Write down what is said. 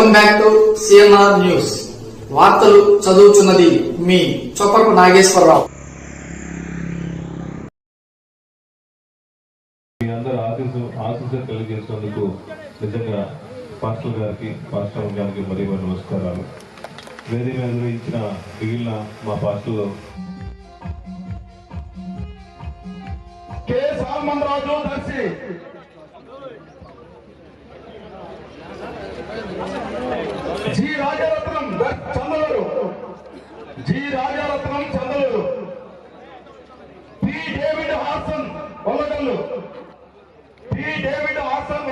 Welcome back to CNR news. వార్తలు చదువుతున్నది మీ చొప్పరపు నాగేశ్వరరావు. మీ అందరు ఆశీస్సు ఆశీస్సు తెలియజేసినందుకు నిజంగా పాస్టర్ గారికి పాస్టర్ గారికి మరి మరి నమస్కారాలు. వేరే మీద ఇచ్చిన మిగిలిన మా పాస్టర్లు. K. Solomon Raju Darsi G Rajaratnam Chandaluru. G Rajaratnam Chandaluru. P David Hasan Vallagallu. P David Hasan